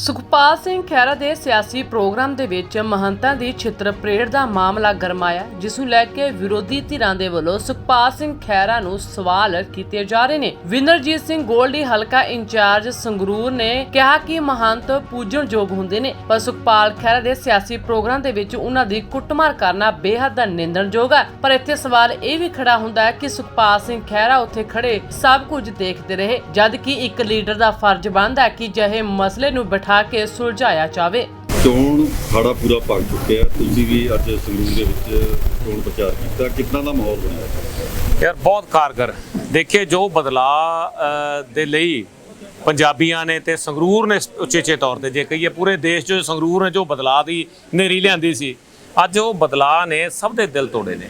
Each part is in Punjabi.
ਸੁਖਪਾਲ ਸਿੰਘ ਖਹਿਰਾ ਦੇ ਸਿਆਸੀ ਪ੍ਰੋਗਰਾਮ ਦੇ ਵਿੱਚ ਮਹੰਤਾਂ ਦੀ ਛਿੱਤਰ ਪਰੇਡ ਦਾ ਮਾਮਲਾ ਗਰਮਾਇਆ ਜਿਸ ਨੂੰ ਲੈ ਕੇ ਵਿਰੋਧੀ ਧਿਰਾਂ ਦੇ ਵੱਲੋਂ ਸੁਖਪਾਲ ਸਿੰਘ ਖਹਿਰਾ ਨੂੰ ਸਵਾਲ ਕੀਤੇ ਜਾ ਰਹੇ ਨੇ। ਵਿੰਦਰਜੀਤ ਸਿੰਘ ਗੋਲਡੀ, ਹਲਕਾ ਇੰਚਾਰਜ ਸੰਗਰੂਰ ਨੇ ਕਿਹਾ ਕਿ ਮਹੰਤ ਪੂਜਣਯੋਗ ਹੁੰਦੇ ਨੇ, ਪਰ ਸੁਖਪਾਲ ਖਹਿਰਾ ਦੇ ਸਿਆਸੀ ਪ੍ਰੋਗਰਾਮ ਦੇ ਵਿੱਚ ਉਹਨਾਂ ਦੀ ਕੁੱਟਮਾਰ ਕਰਨਾ ਬੇਹੱਦ ਨਿੰਦਣਯੋਗ ਹੈ। ਪਰ ਇੱਥੇ ਸਵਾਲ ਇਹ ਵੀ ਖੜਾ ਹੁੰਦਾ ਹੈ ਕਿ ਸੁਖਪਾਲ ਸਿੰਘ ਖਹਿਰਾ ਉੱਥੇ ਖੜੇ ਸਭ ਕੁਝ ਦੇਖਦੇ ਰਹੇ ਜਦ ਕਿ ਇੱਕ ਲੀਡਰ ਦਾ ਫਰਜ਼ ਬਣਦਾ ਹੈ ਕਿ ਜਿਹੇ ਮਸਲੇ ਨੂੰ ਬਿਠਾ ਕੇ ਸੁਲਝਾਇਆ ਜਾਵੇ। ਚੋਣ ਖਾੜਾ ਪੂਰਾ ਪੱਕ ਚੁੱਕਿਆ ਤੁਸੀਂ ਵੀ ਅੱਜ ਸੰਗਰੂਰ ਦੇ ਵਿੱਚ ਚੋਣ ਪ੍ਰਚਾਰ ਕੀਤਾ। ਕਿੰਨਾ ਦਾ ਮਾਹੌਲ ਬਣਿਆ? ਯਾਰ ਬਹੁਤ ਕਾਰਗਰ। ਦੇਖੇ ਜੋ ਬਦਲਾਅ ਦੇ ਲਈ ਪੰਜਾਬੀਆਂ ਨੇ ਤੇ ਸੰਗਰੂਰ ਨੇ ਉਚੇਚੇ ਤੌਰ ਤੇ ਜੇ ਕਹੀਏ ਪੂਰੇ ਦੇਸ਼ 'ਚ ਸੰਗਰੂਰ ਨੇ ਜੋ ਬਦਲਾਅ ਦੀ ਨੇਰੀ ਲਿਆਂਦੀ ਸੀ ਅੱਜ ਉਹ ਬਦਲਾਅ ਨੇ ਸਭ ਦੇ ਦਿਲ ਤੋੜੇ ਨੇ।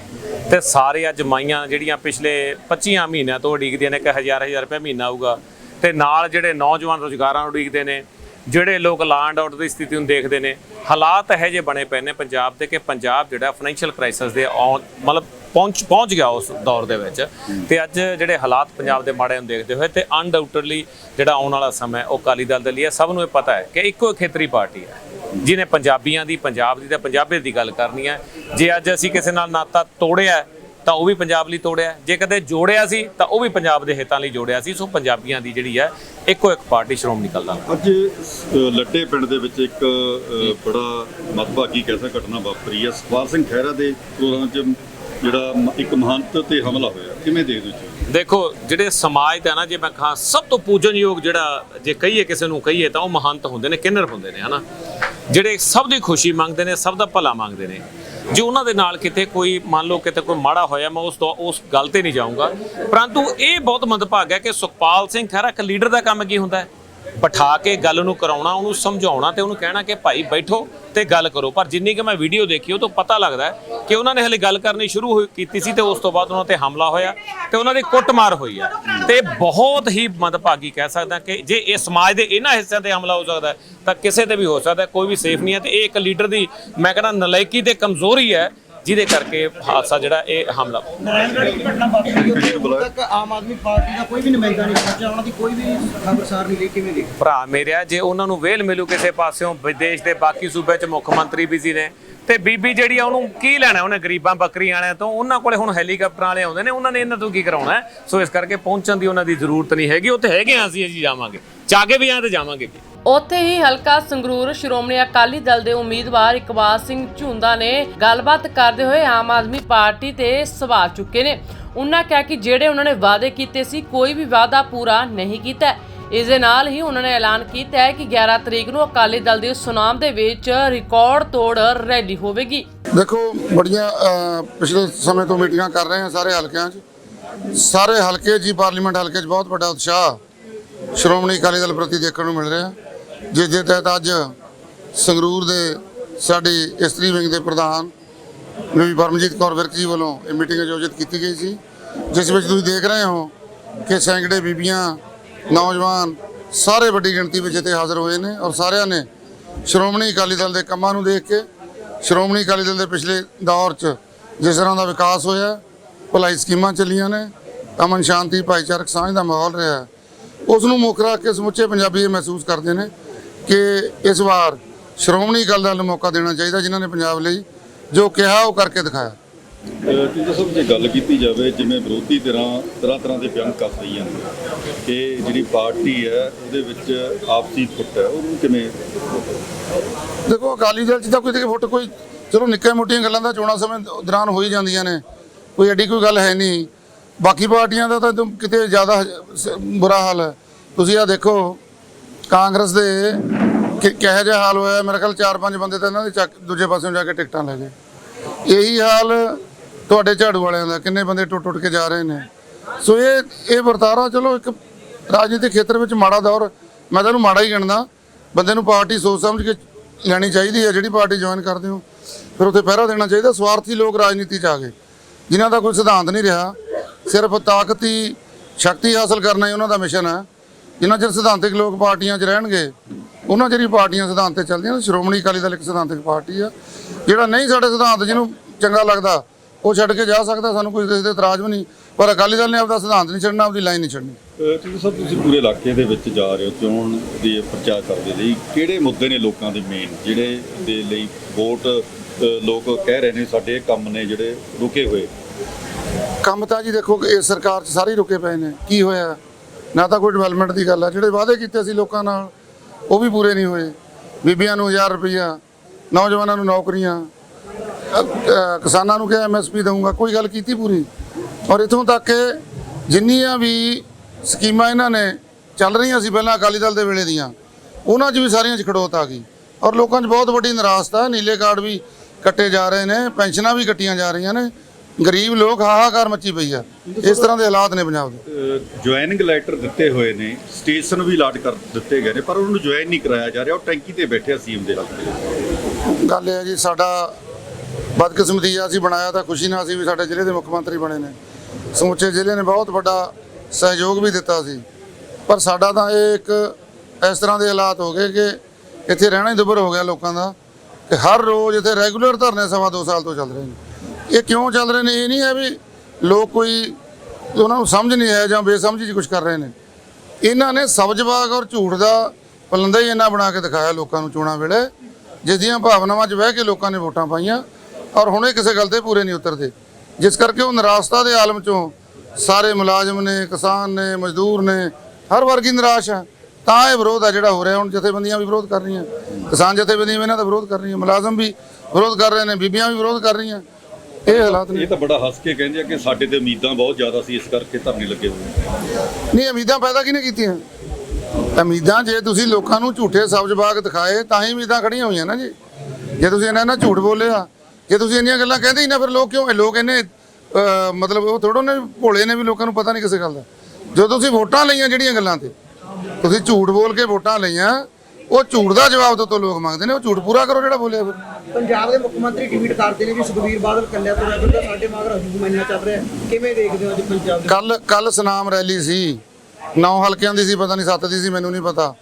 ਤੇ ਸਾਰੇ ਅੱਜ ਮਾਈਆਂ ਜਿਹੜੀਆਂ ਪਿਛਲੇ 25 ਮਹੀਨਿਆਂ ਤੋਂ ਉਡੀਕਦੀਆਂ ਨੇ ਕਿ ਹਜ਼ਾਰ ਹਜ਼ਾਰ ਰੁਪਏ ਮਹੀਨਾ ਆਊਗਾ ਤੇ ਨਾਲ ਜਿਹੜੇ ਨੌਜਵਾਨ ਰੋਜ਼ਗਾਰਾਂ ਨੂੰ ਉਡੀਕਦੇ ਨੇ ਜਿਹੜੇ ਲੋਕ ਲਾਂ ਐਂਡ ਆਰਡਰ ਦੀ ਸਥਿਤੀ ਨੂੰ ਦੇਖਦੇ ਨੇ, ਹਾਲਾਤ ਇਹੋ ਜਿਹੇ ਬਣੇ ਪਏ ਨੇ ਪੰਜਾਬ ਦੇ ਕਿ ਪੰਜਾਬ ਜਿਹੜਾ ਫਾਈਨੈਂਸ਼ੀਅਲ ਕ੍ਰਾਈਸਿਸ ਦੇ ਆਉਣ, ਮਤਲਬ ਪਹੁੰਚ ਪਹੁੰਚ ਗਿਆ ਉਸ ਦੌਰ ਦੇ ਵਿੱਚ ਤੇ ਅੱਜ ਜਿਹੜੇ ਹਾਲਾਤ ਪੰਜਾਬ ਦੇ ਮਾੜੇ ਨੂੰ ਦੇਖਦੇ ਹੋਏ ਤੇ ਅਨਡਾਊਟਡਲੀ ਜਿਹੜਾ ਆਉਣ ਵਾਲਾ ਸਮਾਂ ਉਹ ਅਕਾਲੀ ਦਲ ਦੇ ਲਈ ਹੈ। ਸਭ ਨੂੰ ਇਹ ਪਤਾ ਹੈ ਕਿ ਇੱਕੋ ਖੇਤਰੀ ਪਾਰਟੀ ਹੈ, ਜਿਹਨੇ ਪੰਜਾਬੀਆਂ ਦੀ, ਪੰਜਾਬ ਦੀ ਤੇ ਪੰਜਾਬੀਅਤ ਦੀ ਗੱਲ ਕਰਨੀ ਹੈ। ਜੇ ਅੱਜ ਅਸੀਂ ਕਿਸੇ ਨਾਲ ਨਾਤਾ ਤੋੜਿਆ ਤਾਂ ਉਹ ਵੀ ਪੰਜਾਬ ਲਈ ਤੋੜਿਆ ਜੇ ਕਦੇ ਜੋੜਿਆ ਸੀ ਤਾਂ ਉਹ ਵੀ ਪੰਜਾਬ ਦੇ ਹਿੱਤਾਂ ਲਈ ਜੋੜਿਆ ਸੀ। ਸੋ ਪੰਜਾਬੀਆਂ ਦੀ ਜਿਹੜੀ ਹੈ ਇੱਕੋ ਇੱਕ ਪਾਰਟੀ ਸ਼੍ਰੋਮਣੀ ਅਕਾਲੀ ਦਲ ਅੱਜ ਲੱਡੇ ਪਿੰਡ ਦੇ ਵਿੱਚ ਇੱਕ ਬੜਾ ਮਤਭਾਗੀ ਕਹਿ ਸਕਦਾ ਘਟਨਾ ਵਾਪਰੀ ਹੈ। ਸਵਾਲ ਸਿੰਘ ਖਹਿਰਾ ਦੇ ਪ੍ਰੋਗਰਾਮ 'ਚ ਜਿਹੜਾ ਇੱਕ ਮਹੰਤ ਤੇ ਹਮਲਾ ਹੋਇਆ। ਕਿਵੇਂ ਦੇਖਦੇ ਹੋ ਦੇਖੋ ਜਿਹੜੇ ਸਮਾਜ ਦਾ ਨਾ ਜੇ ਮੈਂ ਕਹਾਂ ਸਭ ਤੋਂ ਪੂਜਨਯੋਗ ਜਿਹੜਾ ਜੇ ਕਹੀਏ ਕਿਸੇ ਨੂੰ ਕਹੀਏ ਤਾਂ ਉਹ ਮਹੰਤ ਹੁੰਦੇ ਨੇ ਕਿੰਨਰ ਹੁੰਦੇ ਨੇ ਹਨਾ? ਜਿਹੜੇ ਸਭ ਦੀ ਖੁਸ਼ੀ ਮੰਗਦੇ ਨੇ ਸਭ ਦਾ ਭਲਾ ਮੰਗਦੇ ਨੇ। ਜੇ ਉਹਨਾਂ ਦੇ ਨਾਲ ਕਿਤੇ ਕੋਈ ਮੰਨ ਲਓ ਕਿਤੇ ਕੋਈ ਮਾੜਾ ਹੋਇਆ, ਮੈਂ ਉਸ ਤੋਂ ਉਸ ਗੱਲ ਤੇ ਨਹੀਂ ਜਾਊਂਗਾ। ਪਰੰਤੂ ਇਹ ਬਹੁਤ ਮੰਦਭਾਗ ਹੈ ਕਿ ਸੁਖਪਾਲ ਸਿੰਘ ਖਹਿਰਾ ਇੱਕ ਲੀਡਰ ਦਾ ਕੰਮ ਕੀ ਹੁੰਦਾ ਹੈ? ਬਿਠਾ ਕੇ ਗੱਲ ਨੂੰ ਕਰਾਉਣਾ, ਉਹਨੂੰ ਸਮਝਾਉਣਾ ਤੇ ਉਹਨੂੰ ਕਹਿਣਾ ਕਿ ਭਾਈ ਬੈਠੋ ਤੇ ਗੱਲ ਕਰੋ। ਪਰ ਜਿੰਨੀ ਕਿ ਮੈਂ ਵੀਡੀਓ ਦੇਖੀ, ਉਹ ਤੋਂ ਪਤਾ ਲੱਗਦਾ ਕਿ ਉਹਨਾਂ ਨੇ ਹਲੇ ਗੱਲ ਕਰਨੀ ਸ਼ੁਰੂ ਹੋਈ, ਕੀਤੀ ਸੀ ਤੇ ਉਸ ਤੋਂ ਬਾਅਦ ਉਹਨਾਂ ਤੇ ਹਮਲਾ ਹੋਇਆ ਤੇ ਉਹਨਾਂ ਦੀ ਕੁੱਟਮਾਰ ਹੋਈ ਹੈ। ਤੇ ਬਹੁਤ ਹੀ ਮੰਦਭਾਗੀ ਕਹਿ ਸਕਦਾ ਕਿ ਜੇ ਇਹ ਸਮਾਜ ਦੇ ਇਹਨਾਂ ਹਿੱਸਿਆਂ ਤੇ ਹਮਲਾ ਹੋ ਸਕਦਾ ਤਾਂ ਕਿਸੇ ਤੇ ਵੀ ਹੋ ਸਕਦਾ ਕੋਈ ਵੀ ਸੇਫ ਨਹੀਂ ਹੈ ਤੇ ਇਹ ਇੱਕ ਲੀਡਰ ਦੀ ਮੈਂ ਕਹਿੰਦਾ ਨਲਾਇਕੀ ਤੇ ਕਮਜ਼ੋਰੀ ਹੈ ਜਿਹਦੇ ਕਰਕੇ ਹਾਦਸਾ ਜਿਹੜਾ ਇਹ ਹਮਲਾ। ਨਾਰਾਇਣਗੜ੍ਹ ਦੀ ਘਟਨਾ ਵਾਪਰੀ। ਉੱਥੇ ਹੁਣ ਤੱਕ ਆਮ ਆਦਮੀ ਪਾਰਟੀ ਦਾ ਕੋਈ ਵੀ ਨੁਮਾਇੰਦਾ ਨਹੀਂ ਪਹੁੰਚਿਆ। ਉਹਨਾਂ ਦੀ ਕੋਈ ਵੀ ਖਬਰਸਾਰ ਨਹੀਂ ਲਈ ਕਿਵੇਂ ਦੇਖਦੇ? ਭਰਾ ਮੇਰਿਆ ਜੇ ਉਹਨਾਂ ਨੂੰ ਵੇਲ ਮਿਲੂ ਕਿਸੇ ਪਾਸਿਓਂ ਵਿਦੇਸ਼ ਦੇ ਬਾਕੀ ਸੂਬੇ 'ਚ ਮੁੱਖ ਮੰਤਰੀ ਬਿਜ਼ੀ ਨੇ ਤੇ ਬੀਬੀ ਜਿਹੜੀ ਆ ਉਹਨੂੰ ਕੀ ਲੈਣਾ ਉਹਨੇ ਗਰੀਬਾਂ ਬੱਕਰੀ ਵਾਲਿਆਂ ਤੋਂ? ਉਹਨਾਂ ਕੋਲੇ ਹੁਣ ਹੈਲੀਕਾਪਟਰਾਂ ਵਾਲੇ ਆਉਂਦੇ ਨੇ ਉਹਨਾਂ ਨੇ ਇਹਨਾਂ ਤੋਂ ਕੀ ਕਰਾਉਣਾ? ਸੋ ਇਸ ਕਰਕੇ ਪਹੁੰਚਣ ਦੀ ਉਹਨਾਂ ਦੀ ਜ਼ਰੂਰਤ ਨਹੀਂ ਹੈਗੀ। ਉੱਥੇ ਹੈਗੇ ਆ ਅਸੀਂ ਅਸੀਂ ਜਾਵਾਂਗੇ। ਚਾਗੇ ਵੀ ਆ ਤੇ ਜਾਵਾਂਗੇ ਵੀ। ਉੱਥੇ ਹੀ ਹਲਕਾ ਸੰਗਰੂਰ ਸ਼੍ਰੋਮਣੀ ਅਕਾਲੀ ਦਲ ਦੇ ਉਮੀਦਵਾਰ ਇਕਬਾਲ ਸਿੰਘ ਝੁੰਦਾ ਨੇ ਗੱਲਬਾਤ ਕਰਦੇ ਹੋਏ ਆਮ ਆਦਮੀ ਪਾਰਟੀ ਤੇ ਸਵਾਲ ਚੁੱਕੇ ਨੇ। ਉਹਨਾਂ ਕਿਹਾ ਕਿ ਜਿਹੜੇ ਉਹਨਾਂ ਨੇ ਵਾਅਦੇ ਕੀਤੇ ਸੀ, ਕੋਈ ਵੀ ਵਾਅਦਾ ਪੂਰਾ ਨਹੀਂ ਕੀਤਾ। ਇਸ ਦੇ ਨਾਲ ਹੀ ਉਹਨਾਂ ਨੇ ਐਲਾਨ ਕੀਤਾ ਹੈ ਕਿ 11 ਤਰੀਕ ਨੂੰ ਅਕਾਲੀ ਦਲ ਦੇ ਸੁਨਾਮ ਦੇ ਵਿੱਚ ਰਿਕਾਰਡ ਤੋੜ ਰੈਲੀ ਹੋਵੇਗੀ। ਦੇਖੋ, ਬੜੀਆਂ ਪਿਛਲੇ ਸਮੇਂ ਤੋਂ ਮੀਟਿੰਗਾਂ ਕਰ ਰਹੇ ਹਾਂ ਸਾਰੇ ਹਲਕਿਆਂ 'ਚ। ਸਾਰੇ ਹਲਕੇ 'ਚ ਪਾਰਲੀਮੈਂਟ ਹਲਕੇ 'ਚ ਬਹੁਤ ਵੱਡਾ ਉਤਸ਼ਾਹ ਸ਼੍ਰੋਮਣੀ ਅਕਾਲੀ ਦਲ ਪ੍ਰਤੀ ਦੇਖਣ ਨੂੰ ਮਿਲ ਰਿਹਾ। ਜਿਸ ਦੇ ਤਹਿਤ ਅੱਜ ਸੰਗਰੂਰ ਦੇ ਸਾਡੀ ਇਸਤਰੀ ਵਿੰਗ ਦੇ ਪ੍ਰਧਾਨ ਬੀਬੀ ਪਰਮਜੀਤ ਕੌਰ ਵਿਰਕ ਜੀ ਵੱਲੋਂ ਇਹ ਮੀਟਿੰਗ ਆਯੋਜਿਤ ਕੀਤੀ ਗਈ ਸੀ, ਜਿਸ ਵਿੱਚ ਤੁਸੀਂ ਦੇਖ ਰਹੇ ਹੋ ਕਿ ਸੈਂਕੜੇ ਬੀਬੀਆਂ, ਨੌਜਵਾਨ ਸਾਰੇ ਵੱਡੀ ਗਿਣਤੀ ਵਿੱਚ ਇੱਥੇ ਹਾਜ਼ਰ ਹੋਏ ਨੇ ਔਰ ਸਾਰਿਆਂ ਨੇ ਸ਼੍ਰੋਮਣੀ ਅਕਾਲੀ ਦਲ ਦੇ ਕੰਮਾਂ ਨੂੰ ਦੇਖ ਕੇ, ਸ਼੍ਰੋਮਣੀ ਅਕਾਲੀ ਦਲ ਦੇ ਪਿਛਲੇ ਦੌਰ 'ਚ ਜਿਸ ਤਰ੍ਹਾਂ ਦਾ ਵਿਕਾਸ ਹੋਇਆ, ਭਲਾਈ ਸਕੀਮਾਂ ਚੱਲੀਆਂ ਨੇ, ਅਮਨ ਸ਼ਾਂਤੀ, ਭਾਈਚਾਰਕ ਸਾਂਝ ਦਾ ਮਾਹੌਲ ਰਿਹਾ ਉਸ ਨੂੰ ਮੁੱਖ ਰੱਖ ਕੇ ਸਮੁੱਚੇ ਪੰਜਾਬੀ ਇਹ ਮਹਿਸੂਸ ਕਰਦੇ ਨੇ ਕਿ ਇਸ ਵਾਰ ਸ਼੍ਰੋਮਣੀ ਅਕਾਲੀ ਦਲ ਨੂੰ ਮੌਕਾ ਦੇਣਾ ਚਾਹੀਦਾ ਜਿਨ੍ਹਾਂ ਨੇ ਪੰਜਾਬ ਲਈ ਜੋ ਕਿਹਾ ਉਹ ਕਰਕੇ ਦਿਖਾਇਆ। ਜਿੰਦਾ ਸਭ ਜੇ ਗੱਲ ਕੀਤੀ ਜਾਵੇ ਜਿਵੇਂ ਵਿਰੋਧੀ ਧਿਰਾਂ ਤਰ੍ਹਾਂ ਤਰ੍ਹਾਂ ਦੇ ਬਿਆਨ ਕਰ ਰਹੀਆਂ ਨੇ ਕਿ ਜਿਹੜੀ ਪਾਰਟੀ ਹੈ ਉਹਦੇ ਵਿੱਚ ਆਪਸੀ ਫੁੱਟ ਹੈ ਉਹਨੂੰ ਕਿਵੇਂ ਦੇਖੋ ਅਕਾਲੀ ਦਲ 'ਚ ਤਾਂ ਕੋਈ ਦੇਖੇ ਫੁੱਟ ਕੋਈ ਚਲੋ ਨਿੱਕੇ ਮੋਟੀਆਂ ਗੱਲਾਂ ਦਾ ਚੋਣਾਂ ਸਮੇਂ ਦੌਰਾਨ ਹੋ ਹੀ ਜਾਂਦੀਆਂ ਨੇ ਕੋਈ ਐਡੀ ਕੋਈ ਗੱਲ ਹੈ ਨਹੀਂ। ਬਾਕੀ ਪਾਰਟੀਆਂ ਦਾ ਤਾਂ ਕਿਤੇ ਜ਼ਿਆਦਾ ਬੁਰਾ ਹਾਲ ਹੈ। ਤੁਸੀਂ ਆ ਦੇਖੋ ਕਾਂਗਰਸ ਦੇ ਕਿ- ਕਿਹੋ ਜਿਹਾ ਹਾਲ ਹੋਇਆ? ਮੇਰੇ ਖਿਆਲ ਚਾਰ ਪੰਜ ਬੰਦੇ ਤਾਂ ਇਹਨਾਂ ਦੇ ਚੱਕ ਦੂਜੇ ਪਾਸਿਓਂ ਜਾ ਕੇ ਟਿਕਟਾਂ ਲੈ ਗਏ। ਇਹੀ ਹਾਲ ਤੁਹਾਡੇ ਝਾੜੂ ਵਾਲਿਆਂ ਦਾ। ਕਿੰਨੇ ਬੰਦੇ ਟੁੱਟ ਟੁੱਟ ਕੇ ਜਾ ਰਹੇ ਨੇ? ਸੋ ਇਹ ਇਹ ਵਰਤਾਰਾ, ਚਲੋ ਇੱਕ ਰਾਜਨੀਤਿਕ ਖੇਤਰ ਵਿੱਚ ਮਾੜਾ ਦੌਰ, ਮੈਂ ਤਾਂ ਇਹਨੂੰ ਮਾੜਾ ਹੀ ਗਿਣਦਾ। ਬੰਦੇ ਨੂੰ ਪਾਰਟੀ ਸੋਚ ਸਮਝ ਕੇ ਲੈਣੀ ਚਾਹੀਦੀ ਹੈ। ਜਿਹੜੀ ਪਾਰਟੀ ਜੁਆਇਨ ਕਰਦੇ ਹੋ, ਫਿਰ ਉੱਥੇ ਪਹਿਰਾ ਦੇਣਾ ਚਾਹੀਦਾ। ਸਵਾਰਥੀ ਲੋਕ ਰਾਜਨੀਤੀ 'ਚ ਆ ਗਏ, ਜਿਨ੍ਹਾਂ ਦਾ ਕੋਈ ਸਿਧਾਂਤ ਨਹੀਂ ਰਿਹਾ। ਸਿਰਫ ਤਾਕਤੀ, ਸ਼ਕਤੀ ਹਾਸਲ ਕਰਨਾ ਹੀ ਉਹਨਾਂ ਦਾ ਮਿਸ਼ਨ ਹੈ। ਜਿੰਨਾ ਚਿਰ ਸਿਧਾਂਤਿਕ ਲੋਕ ਪਾਰਟੀਆਂ 'ਚ ਰਹਿਣਗੇ ਉਹਨਾਂ ਜਿਹੜੀ ਪਾਰਟੀਆਂ ਸਿਧਾਂਤ ਤੇ ਚੱਲਦੀਆਂ ਨੇ। ਸ਼੍ਰੋਮਣੀ ਅਕਾਲੀ ਦਲ ਇੱਕ ਸਿਧਾਂਤਿਕ ਪਾਰਟੀ ਆ। ਜਿਹੜਾ ਨਹੀਂ ਸਾਡੇ ਸਿਧਾਂਤ ਜਿਹਨੂੰ ਚੰਗਾ ਲੱਗਦਾ ਉਹ ਛੱਡ ਕੇ ਜਾ ਸਕਦਾ ਸਾਨੂੰ ਕੋਈ ਕਿਸੇ ਤੇ ਇਤਰਾਜ਼ ਵੀ ਨਹੀਂ। ਪਰ ਅਕਾਲੀ ਦਲ ਨੇ ਆਪਦਾ ਸਿਧਾਂਤ ਨਹੀਂ ਛੱਡਣਾ ਆਪਦੀ ਲਾਈਨ ਨਹੀਂ ਛੱਡਣੀ। ਤੁਸੀਂ ਸਭ ਤੁਸੀਂ ਪੂਰੇ ਇਲਾਕੇ ਦੇ ਵਿੱਚ ਜਾ ਰਹੇ ਹੋ ਚੋਣ ਦੀ ਪ੍ਰਚਾਰ ਕਰਦੇ ਲਈ। ਕਿਹੜੇ ਮੁੱਦੇ ਨੇ ਲੋਕਾਂ ਦੇ ਮੇਨ ਜਿਹੜੇ ਦੇ ਲਈ ਵੋਟ ਲੋਕ ਕਹਿ ਰਹੇ ਨੇ ਸਾਡੇ ਕੰਮ ਨੇ ਜਿਹੜੇ ਰੁਕੇ ਹੋਏ? ਕੰਮ ਤਾਂ ਜੀ ਦੇਖੋ ਕਿ ਇਸ ਸਰਕਾਰ 'ਚ ਸਾਰੇ ਰੁਕੇ ਪਏ ਨੇ। ਕੀ ਹੋਇਆ? ਨਾ ਤਾਂ ਕੋਈ ਡਿਵੈਲਪਮੈਂਟ ਦੀ ਗੱਲ ਆ। ਜਿਹੜੇ ਵਾਅਦੇ ਕੀਤੇ ਸੀ ਲੋਕਾਂ ਨਾਲ, ਉਹ ਵੀ ਪੂਰੇ ਨਹੀਂ ਹੋਏ। ਬੀਬੀਆਂ ਨੂੰ 1000 ਰੁਪਈਆ, ਨੌਜਵਾਨਾਂ ਨੂੰ ਨੌਕਰੀਆਂ। ਕਿਸਾਨਾਂ ਨੂੰ ਕਿਹਾ ਐਮਐਸਪੀ ਦਊਂਗਾ। ਕੋਈ ਗੱਲ ਕੀਤੀ ਪੂਰੀ? ਔਰ ਇਥੋਂ ਤੱਕ ਕਿ ਜਿੰਨੀਆਂ ਵੀ ਸਕੀਮਾਂ ਇਹਨਾਂ ਨੇ ਚੱਲ ਰਹੀਆਂ ਸੀ ਪਹਿਲਾਂ ਅਕਾਲੀ ਦਲ ਦੇ ਵੇਲੇ ਦੀਆਂ, ਉਹਨਾਂ 'ਚ ਵੀ ਸਾਰੀਆਂ 'ਚ ਖੜੋਤ ਆ ਗਈ। ਔਰ ਲੋਕਾਂ 'ਚ ਬਹੁਤ ਵੱਡੀ ਨਿਰਾਸ਼ਤਾ ਨੀਲੇ ਕਾਰਡ ਵੀ ਕੱਟੇ ਜਾ ਰਹੇ ਨੇ, ਪੈਨਸ਼ਨਾਂ ਵੀ ਕੱਟੀਆਂ ਜਾ ਰਹੀਆਂ ਨੇ। ਗਰੀਬ ਲੋਕ ਹਾਹਾਕਾਰ ਮੱਚੀ ਪਈ ਆ। ਇਸ ਤਰ੍ਹਾਂ ਦੇ ਹਾਲਾਤ ਨੇ ਪੰਜਾਬ ਦੇ। ਜੁਆਇਨਿੰਗ ਲੈਟਰ ਦਿੱਤੇ ਹੋਏ ਨੇ ਸਟੇਸ਼ਨ ਵੀ ਅਲਾਟ ਕਰ ਦਿੱਤੇ ਗਏ ਨੇ ਪਰ ਉਹਨਾਂ ਨੂੰ ਜੁਆਇਨ ਨਹੀਂ ਕਰਾਇਆ ਜਾ ਰਿਹਾ ਉਹ ਟੈਂਕੀ ਤੇ ਬੈਠਿਆ ਸੀਐਮ ਦੇ ਹੱਥ। ਗੱਲ ਇਹ ਹੈ ਜੀ ਸਾਡਾ ਬਦਕਿਸਮਤੀ ਆ ਅਸੀਂ ਬਣਾਇਆ ਤਾਂ ਖੁਸ਼ੀ ਨਾਲ ਸੀ ਵੀ ਸਾਡੇ ਜ਼ਿਲ੍ਹੇ ਦੇ ਮੁੱਖ ਮੰਤਰੀ ਬਣੇ ਨੇ। ਸਮੁੱਚੇ ਜ਼ਿਲ੍ਹੇ ਨੇ ਬਹੁਤ ਵੱਡਾ ਸਹਿਯੋਗ ਵੀ ਦਿੱਤਾ ਸੀ। ਪਰ ਸਾਡਾ ਤਾਂ ਇਹ ਇੱਕ ਇਸ ਤਰ੍ਹਾਂ ਦੇ ਹਾਲਾਤ ਹੋ ਗਏ ਕਿ ਇੱਥੇ ਰਹਿਣਾ ਹੀ ਦੁੱਭਰ ਹੋ ਗਿਆ ਲੋਕਾਂ ਦਾ ਕਿ ਹਰ ਰੋਜ਼ ਇੱਥੇ ਰੈਗੂਲਰ ਧਰਨੇ ਸਵਾ ਦੋ ਸਾਲ ਤੋਂ ਚੱਲ ਰਹੇ ਨੇ। ਇਹ ਕਿਉਂ ਚੱਲ ਰਹੇ ਨੇ? ਇਹ ਨਹੀਂ ਹੈ ਵੀ ਲੋਕ ਕੋਈ ਉਹਨਾਂ ਨੂੰ ਸਮਝ ਨਹੀਂ ਆਇਆ ਜਾਂ ਬੇਸਮਝੀ 'ਚ ਕੁਝ ਕਰ ਰਹੇ ਨੇ। ਇਹਨਾਂ ਨੇ ਸਬਜ਼ਬਾਗ ਔਰ ਝੂਠ ਦਾ ਪਲੰਦਾ ਹੀ ਇਹਨਾਂ ਬਣਾ ਕੇ ਦਿਖਾਇਆ ਲੋਕਾਂ ਨੂੰ ਚੋਣਾਂ ਵੇਲੇ ਜਿਸ ਦੀਆਂ ਭਾਵਨਾਵਾਂ 'ਚ ਬਹਿ ਕੇ ਲੋਕਾਂ ਨੇ ਵੋਟਾਂ ਪਾਈਆਂ ਔਰ ਹੁਣ ਇਹ ਕਿਸੇ ਗੱਲ ਤੇ ਪੂਰੇ ਨਹੀਂ ਉਤਰਦੇ। ਜਿਸ ਕਰਕੇ ਉਹ ਨਿਰਾਸ਼ਤਾ ਦੇ ਆਲਮ 'ਚੋਂ ਸਾਰੇ ਮੁਲਾਜ਼ਮ ਨੇ, ਕਿਸਾਨ ਨੇ, ਮਜ਼ਦੂਰ ਨੇ, ਹਰ ਵਰਗੀ ਨਿਰਾਸ਼ ਹੈ ਤਾਂ ਇਹ ਵਿਰੋਧ ਆ ਜਿਹੜਾ ਹੋ ਰਿਹਾ, ਹੁਣ ਜਥੇਬੰਦੀਆਂ ਵੀ ਵਿਰੋਧ ਕਰ ਰਹੀਆਂ। ਕਿਸਾਨ ਜਥੇਬੰਦੀਆਂ ਵੀ ਇਹਨਾਂ ਦਾ ਵਿਰੋਧ ਕਰ ਰਹੀਆਂ, ਮੁਲਾਜ਼ਮ ਵੀ ਵਿਰੋਧ ਕਰ ਰਹੇ ਨੇ, ਬੀਬੀਆਂ ਵੀ ਵਿਰੋਧ ਕਰ ਰਹੀਆਂ। ਇਹ ਹਾਲਾਤ ਨੇ। ਇਹ ਤਾਂ ਬੜਾ ਹੱਸ ਕੇ ਕਹਿੰਦੇ ਆ ਕਿ ਸਾਡੇ ਤੇ ਉਮੀਦਾਂ ਬਹੁਤ ਜ਼ਿਆਦਾ ਸੀ ਇਸ ਕਰਕੇ ਧਰਨੇ ਲੱਗੇ ਹੋਏ ਨਹੀਂ ਉਮੀਦਾਂ ਪੈਦਾ ਕਿਹਨੇ ਕੀਤੀਆਂ? ਉਮੀਦਾਂ ਜੇ ਤੁਸੀਂ ਲੋਕਾਂ ਨੂੰ ਝੂਠੇ ਸਬਜ਼ਬਾਗ ਦਿਖਾਏ ਤਾਂ ਹੀ ਉਮੀਦਾਂ ਖੜੀਆਂ ਹੋਈਆਂ ਨਾ ਜੀ। ਜੇ ਤੁਸੀਂ ਇਹਨਾਂ ਨਾਲ ਝੂਠ ਬੋਲਿਆ ਜੇ ਤੁਸੀਂ ਇੰਨੀਆਂ ਗੱਲਾਂ ਕਹਿੰਦੇ ਹੀ ਨਾ ਫਿਰ ਲੋਕ ਕਿਉਂ ਇਹ ਲੋਕ ਇਹਨੇ ਮਤਲਬ ਉਹ ਥੋੜੋ ਨੇ ਭੋਲੇ ਨੇ ਵੀ ਲੋਕਾਂ ਨੂੰ ਪਤਾ ਨਹੀਂ ਕਿਸੇ ਗੱਲ ਦਾ। ਜੋ ਤੁਸੀਂ ਵੋਟਾਂ ਲਈਆਂ ਜਿਹੜੀਆਂ ਗੱਲਾਂ ਤੇ ਤੁਸੀਂ ਝੂਠ ਬੋਲ ਕੇ ਵੋਟਾਂ ਲਈਆਂ ਉਹ ਝੂਠ ਦਾ ਜਵਾਬ ਤੋਂ ਲੋਕ ਮੰਗਦੇ ਨੇ ਉਹ ਝੂਠ ਪੂਰਾ ਕਰੋ ਜਿਹੜਾ ਬੋਲਿਆ ਫਿਰ। ਪੰਜਾਬ ਦੇ ਮੁੱਖ ਮੰਤਰੀ ਟਵੀਟ ਕਰਦੇ ਨੇ ਵੀ ਸੁਖਬੀਰ ਬਾਦਲ ਕੱਲਿਆ ਤੋਂ ਰਹਿ ਸਾਡੇ ਮਗਰ ਹਜੂਮ ਇੰਨਾ ਚੱਲ ਰਿਹਾ ਕਿਵੇਂ ਦੇਖਦੇ ਹੋ ਅੱਜ ਪੰਜਾਬ ਦੇ? ਕੱਲ ਕੱਲ ਸੁਨਾਮ ਰੈਲੀ ਸੀ। ਨੌ ਹਲਕਿਆਂ ਦੀ ਸੀ ਪਤਾ ਨਹੀਂ ਸੱਤ ਦੀ ਸੀ ਮੈਨੂੰ ਨਹੀਂ ਪਤਾ।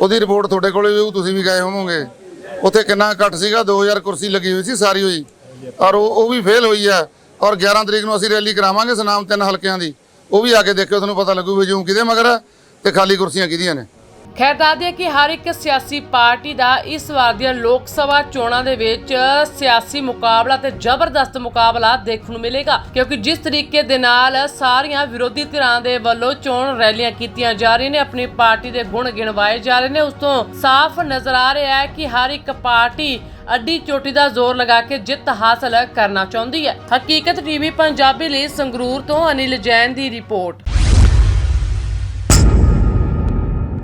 ਉਹਦੀ ਰਿਪੋਰਟ ਤੁਹਾਡੇ ਕੋਲੇ ਵੀ ਤੁਸੀਂ ਵੀ ਗਏ ਹੋਵੋਗੇ। ਉੱਥੇ ਕਿੰਨਾ ਘੱਟ ਸੀਗਾ 2000 ਕੁਰਸੀ ਲੱਗੀ ਹੋਈ ਸੀ ਸਾਰੀ ਹੋਈ। ਔਰ ਉਹ ਉਹ ਵੀ ਫੇਲ ਹੋਈ ਹੈ। ਔਰ 11 ਤਰੀਕ ਨੂੰ ਅਸੀਂ ਰੈਲੀ ਕਰਾਵਾਂਗੇ ਸੁਨਾਮ ਤਿੰਨ ਹਲਕਿਆਂ ਦੀ। ਉਹ ਵੀ ਆ ਕੇ ਦੇਖਿਓ ਤੁਹਾਨੂੰ ਪਤਾ ਲੱਗੂ ਵੀ ਜੂੰ ਕਿਹਦੇ ਮਗਰ ਤੇ ਖਾਲੀ ਕੁਰਸੀਆਂ ਕਿਹਦੀਆਂ ਨੇ। ਖੈਰ ਦੱਸ ਦਈਏ ਕਿ ਹਰ ਇੱਕ ਸਿਆਸੀ ਪਾਰਟੀ ਦਾ ਇਸ ਵਾਰ ਦੀਆਂ ਲੋਕ ਸਭਾ ਚੋਣਾਂ ਦੇ ਵਿੱਚ ਸਿਆਸੀ ਮੁਕਾਬਲਾ ਤੇ ਜ਼ਬਰਦਸਤ ਮੁਕਾਬਲਾ ਦੇਖਣ ਨੂੰ ਮਿਲੇਗਾ, ਕਿਉਂਕਿ ਜਿਸ ਤਰੀਕੇ ਦੇ ਨਾਲ ਸਾਰੀਆਂ ਵਿਰੋਧੀ ਧਿਰਾਂ ਦੇ ਵੱਲੋਂ ਚੋਣ ਰੈਲੀਆਂ ਕੀਤੀਆਂ ਜਾ ਰਹੀਆਂ ਨੇ, ਆਪਣੀ ਪਾਰਟੀ ਦੇ ਗੁਣ ਗਿਣਵਾਏ ਜਾ ਰਹੇ ਨੇ, ਉਸ ਤੋਂ ਸਾਫ਼ ਨਜ਼ਰ ਆ ਰਿਹਾ ਹੈ ਕਿ ਹਰ ਇੱਕ ਪਾਰਟੀ ਅੱਡੀ ਚੋਟੀ ਦਾ ਜ਼ੋਰ ਲਗਾ ਕੇ ਜਿੱਤ ਹਾਸਲ ਕਰਨਾ ਚਾਹੁੰਦੀ ਹੈ। ਹਕੀਕਤ ਟੀਵੀ ਪੰਜਾਬੀ ਲਈ ਸੰਗਰੂਰ ਤੋਂ ਅਨਿਲ ਜੈਨ ਦੀ ਰਿਪੋਰਟ।